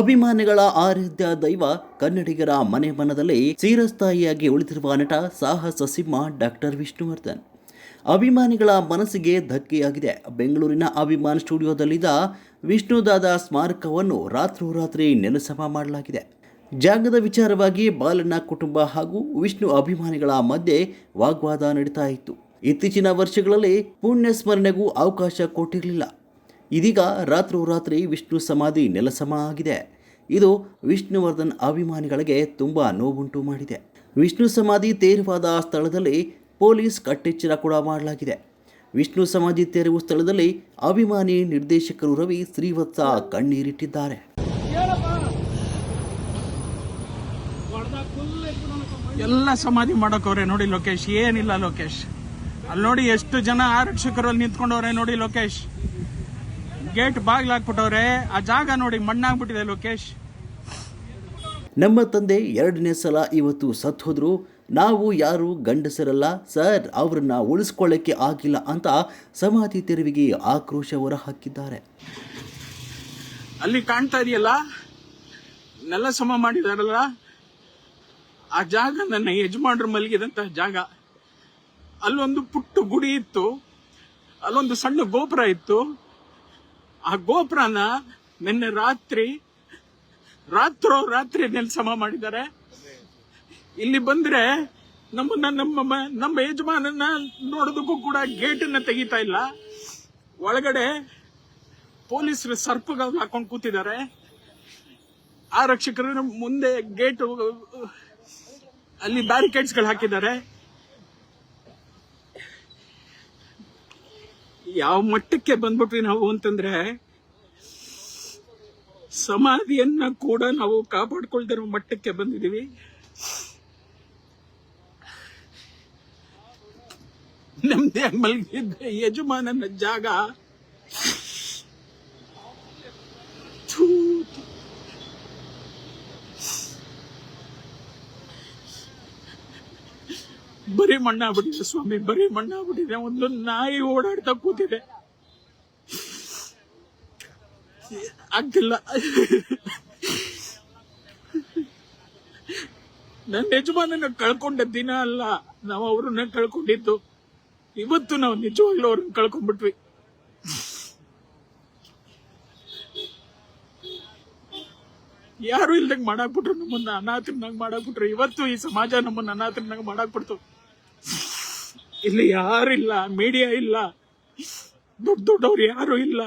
ಅಭಿಮಾನಿಗಳ ಆರಾಧ್ಯ ದೈವ ಕನ್ನಡಿಗರ ಮನೆ ಮನದಲ್ಲಿ ಚಿರಸ್ಥಾಯಿಯಾಗಿ ಉಳಿದಿರುವ ನಟ ಸಾಹಸ ಸಿಂಹ ಡಾಕ್ಟರ್ ವಿಷ್ಣುವರ್ಧನ್. ಅಭಿಮಾನಿಗಳ ಮನಸ್ಸಿಗೆ ಧಕ್ಕೆಯಾಗಿದೆ. ಬೆಂಗಳೂರಿನ ಅಭಿಮಾನ್ ಸ್ಟುಡಿಯೋದಲ್ಲಿದ್ದ ವಿಷ್ಣುದಾದ ಸ್ಮಾರಕವನ್ನು ರಾತ್ರೋರಾತ್ರಿ ನೆಲಸಮ ಮಾಡಲಾಗಿದೆ. ಜಾಗದ ವಿಚಾರವಾಗಿ ಬಾಲಣ್ಣ ಕುಟುಂಬ ಹಾಗೂ ವಿಷ್ಣು ಅಭಿಮಾನಿಗಳ ಮಧ್ಯೆ ವಾಗ್ವಾದ ನಡೀತಾ ಇತ್ತು. ಇತ್ತೀಚಿನ ವರ್ಷಗಳಲ್ಲಿ ಪುಣ್ಯ ಸ್ಮರಣೆಗೂ ಅವಕಾಶ ಕೊಟ್ಟಿರಲಿಲ್ಲ. ಇದೀಗ ರಾತ್ರೋರಾತ್ರಿ ವಿಷ್ಣು ಸಮಾಧಿ ನೆಲಸಮ ಆಗಿದೆ ಇದು ವಿಷ್ಣುವರ್ಧನ್ ಅಭಿಮಾನಿಗಳಿಗೆ ತುಂಬ ನೋವುಂಟು ಮಾಡಿದೆ. ವಿಷ್ಣು ಸಮಾಧಿ ತೇರವಾದ ಸ್ಥಳದಲ್ಲಿ ಪೊಲೀಸ್ ಕಟ್ಟೆಚ್ಚರ ಕೂಡ ಮಾಡಲಾಗಿದೆ. ವಿಷ್ಣು ಸಮಾಧಿ ತೆರವು ಸ್ಥಳದಲ್ಲಿ ಅಭಿಮಾನಿ ನಿರ್ದೇಶಕರು ರವಿ ಶ್ರೀವತ್ಸ ಕಣ್ಣೀರಿಟ್ಟಿದ್ದಾರೆ. ಎಲ್ಲ ಸಮಾಧಿ ಮಾಡೋಕವ್ರೆ, ನೋಡಿ ಲೋಕೇಶ್, ಏನಿಲ್ಲ ಲೋಕೇಶ್. ಅಲ್ಲಿ ನೋಡಿ ಎಷ್ಟು ಜನ ಆರಕ್ಷಕರು ಅಲ್ಲಿ ನಿಂತ್ಕೊಂಡವ್ರೆ ನೋಡಿ ಲೋಕೇಶ್. ಗೇಟ್ ಬಾಗಿಲು ಹಾಕ್ಬಿಟ್ಟವ್ರೆ ಆ ಜಾಗ ನೋಡಿ ಮಣ್ಣಾಗ್ಬಿಟ್ಟಿದೆ ಲೋಕೇಶ್. ನಮ್ಮ ತಂದೆ ಎರಡನೇ ಸಲ ಇವತ್ತು ಸತ್ತು ಹೋದ್ರು. ನಾವು ಯಾರು ಗಂಡಸರಲ್ಲ ಸರ್ ಅವ್ರನ್ನ ಉಳಿಸ್ಕೊಳ್ಳಕ್ಕೆ ಆಗಿಲ್ಲ ಅಂತ ಸಮಾಧಿ ತೆರವಿಗೆ ಆಕ್ರೋಶ ಹೊರ ಹಾಕಿದ್ದಾರೆ ಅಲ್ಲಿ ಕಾಣ್ತಾ ಇದೆಯಲ್ಲ ನೆಲ ಸಮ ಮಾಡಿದಾರಲ್ಲ ಆ ಜಾಗ ನನ್ನ ಯಜಮಾನ್ರು ಮಲಗಿದಂತ ಜಾಗ. ಅಲ್ಲೊಂದು ಪುಟ್ಟ ಗುಡಿ ಇತ್ತು ಅಲ್ಲೊಂದು ಸಣ್ಣ ಗೋಪುರ ಇತ್ತು. ಆ ಗೋಪುರನ ನಿನ್ನೆ ರಾತ್ರಿ, ರಾತ್ರೋ ರಾತ್ರಿ ನೆಲಸಮ ಮಾಡಿದ್ದಾರೆ. ಇಲ್ಲಿ ಬಂದ್ರೆ ನಮ್ಮನ್ನ, ನಮ್ಮ ನಮ್ಮ ಯಜಮಾನನ್ನ ನೋಡೋದಕ್ಕೂ ಕೂಡ ಗೇಟನ್ನ ತೆಗಿತಾ ಇಲ್ಲ. ಒಳಗಡೆ ಪೊಲೀಸರು ಸರ್ಪಗಳನ್ನ ಹಾಕೊಂಡು ಕೂತಿದ್ದಾರೆ. ಆರಕ್ಷಕರು ಮುಂದೆ ಗೇಟ್, ಅಲ್ಲಿ ಬ್ಯಾರಿಕೇಡ್ಸ್ಗಳು ಹಾಕಿದ್ದಾರೆ. ಯಾವ ಮಟ್ಟಕ್ಕೆ ಬಂದ್ಬಿಟ್ವಿ ನಾವು ಅಂತಂದ್ರೆ, ಸಮಾಧಿಯನ್ನ ಕೂಡ ನಾವು ಕಾಪಾಡ್ಕೊಳ್ದಿರೋ ಮಟ್ಟಕ್ಕೆ ಬಂದಿದೀವಿ ನಮ್ದೇ ಮಲಗಿದ್ದ ಯಜಮಾನನ ಜಾಗ ಬರೀ ಮಣ್ಣಾಗ್ಬಿಟ್ಟಿದೆ ಸ್ವಾಮಿ, ಬರೀ ಮಣ್ಣಾಗ್ಬಿಟ್ಟಿದೆ. ಒಂದು ನಾಯಿ ಓಡಾಡ್ತಾ ಕೂತಿದೆ. ಆಗ್ತಿಲ್ಲ. ನನ್ನ ಯಜಮಾನನ ಕಳ್ಕೊಂಡ ದಿನ ಅಲ್ಲ, ನಾವು ಅವ್ರನ್ನ ಕಳ್ಕೊಂಡಿದ್ದು. ಇವತ್ತು ನಾವು ನಿಜವಾಗ್ಲೂ ಅವ್ರನ್ನ ಕಳ್ಕೊಂಡ್ಬಿಟ್ವಿ. ಯಾರು ಇಲ್ದಂಗ್ ಮಾಡಾಕ್ಬಿಟ್ರು ನಮ್ಮನ್ನ, ಅನಾಥರನ್ನಾಗ ಮಾಡಾಕ್ಬಿಟ್ರು. ಇವತ್ತು ಈ ಸಮಾಜ ನಮ್ಮನ್ನ ಅನಾಥರನ್ನಾಗ ಮಾಡಾಕ್ಬಿಡ್ತು. ಇಲ್ಲಿ ಯಾರಿಲ್ಲ ಮೀಡಿಯಾ ಇಲ್ಲ. ದೊಡ್ಡ ದೊಡ್ಡವ್ರು ಯಾರು ಇಲ್ಲ.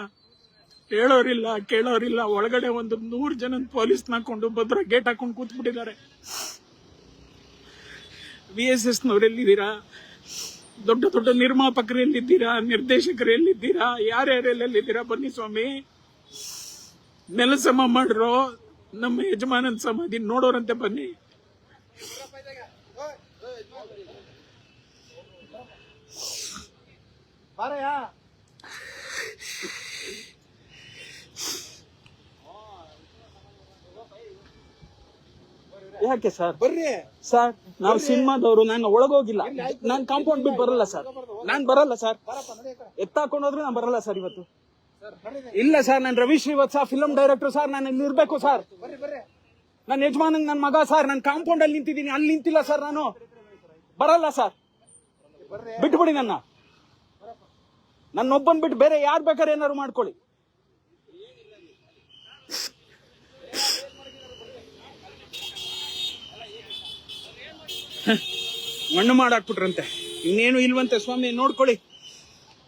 ಹೇಳೋರಿಲ್ಲ, ಕೇಳೋರಿಲ್ಲ. ಒಳಗಡೆ ಒಂದು ನೂರು ಜನ ಪೊಲೀಸ್ ಹಾಕೊಂಡು ಭದ್ರ ಗೇಟ್ ಹಾಕೊಂಡು ಕೂತ್ಬಿಟ್ಟಿದ್ದಾರೆ. ವಿ ಎಸ್ ಎಸ್ ನವರೆಲ್ಲಿದ್ದೀರಾ ದೊಡ್ಡ ದೊಡ್ಡ ನಿರ್ಮಾಪಕರು ಎಲ್ಲಿದ್ದೀರಾ ನಿರ್ದೇಶಕರು ಎಲ್ಲಿದ್ದೀರಾ? ಯಾರ್ಯಾರೆಲ್ಲಿದ್ದೀರಾ ಬನ್ನಿ ಸ್ವಾಮಿ. ನೆಲಸಮ ಮಾಡ್ರೋ ನಮ್ಮ ಯಜಮಾನನ ಸಮಾಧಿ ನೋಡೋರಂತೆ ಬನ್ನಿ. ಯಾಕೆ ಸರ್? ಬರ್ರಿ. ಸರ್ ನಾವು ಸಿನಿಮಾದವರು ನಾನು ಒಳಗೋಗಿಲ್ಲ. ನಾನು ಕಾಂಪೌಂಡ್ ಬಿಟ್ಟು ಬರಲ್ಲ ಸರ್. ನಾನು ಬರಲ್ಲ ಸರ್. ಎತ್ತಾಕೊಂಡು ಹೋದ್ರೆ ನಾನು ಬರಲ್ಲ ಸರ್ ಇವತ್ತು. ಇಲ್ಲ ಸರ್ ನಾನು Ravi Srivatsa film director sir ನಾನು ಇಲ್ಲಿ ಇರ್ಬೇಕು ಸರ್. ನನ್ನ ಯಜಮಾನಂಗ್ ನನ್ನ ಮಗ ಸರ್ ನಾನು ಕಾಂಪೌಂಡ್ ಅಲ್ಲಿ ನಿಂತಿದ್ದೀನಿ. ಅಲ್ಲಿ ನಿಂತಿಲ್ಲ ಸರ್ ನಾನು. ಬರಲ್ಲ ಸರ್. ಬಿಟ್ಬಿಡಿ ನನ್ನ. ನನ್ನೊಬ್ಬನ್ ಬಿಟ್ಟು ಬೇರೆ ಯಾರು ಬೇಕಾದ್ರೆ ಏನಾದ್ರು ಮಾಡ್ಕೊಳ್ಳಿ. ಮಣ್ಣು ಮಾಡಾಕ್ಬಿಟ್ರಂತೆ. ಇನ್ನೇನು ಇಲ್ವಂತೆ ಸ್ವಾಮಿ, ನೋಡ್ಕೊಳ್ಳಿ.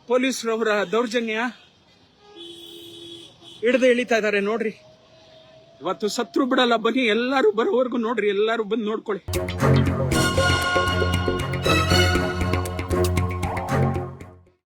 ಪೊಲೀಸರವರ ದೌರ್ಜನ್ಯ. ಹಿಡ್ದು ಎಳಿತಾ ಇದ್ದಾರೆ, ನೋಡ್ರಿ. ಇವತ್ತು ಸತ್ರು ಬಿಡಲ್ಲ ಬನ್ನಿ, ಎಲ್ಲರೂ ಬರೋವರೆಗೂ ನೋಡ್ರಿ, ಎಲ್ಲರೂ ಬಂದು ನೋಡ್ಕೊಳ್ಳಿ.